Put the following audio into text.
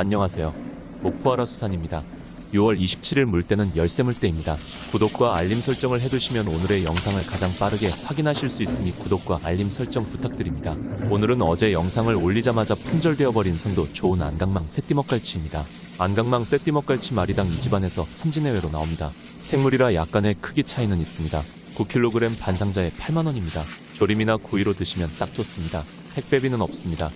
안녕하세요. 목포아라 수산입니다. 6월 27일 물때는 열쇠 물때입니다. 구독과 알림 설정을 해두시면 오늘의 영상을 가장 빠르게 확인하실 수 있으니 구독과 알림 설정 부탁드립니다. 오늘은 어제 영상을 올리자마자 품절되어버린 선도 좋은 안강망 새띠먹갈치입니다. 안강망 새띠먹갈치 마리당 이 집안에서 삼진해외로 나옵니다. 생물이라 약간의 크기 차이는 있습니다. 9kg 반상자에 8만원입니다. 조림이나 구이로 드시면 딱 좋습니다. 택배비는 없습니다.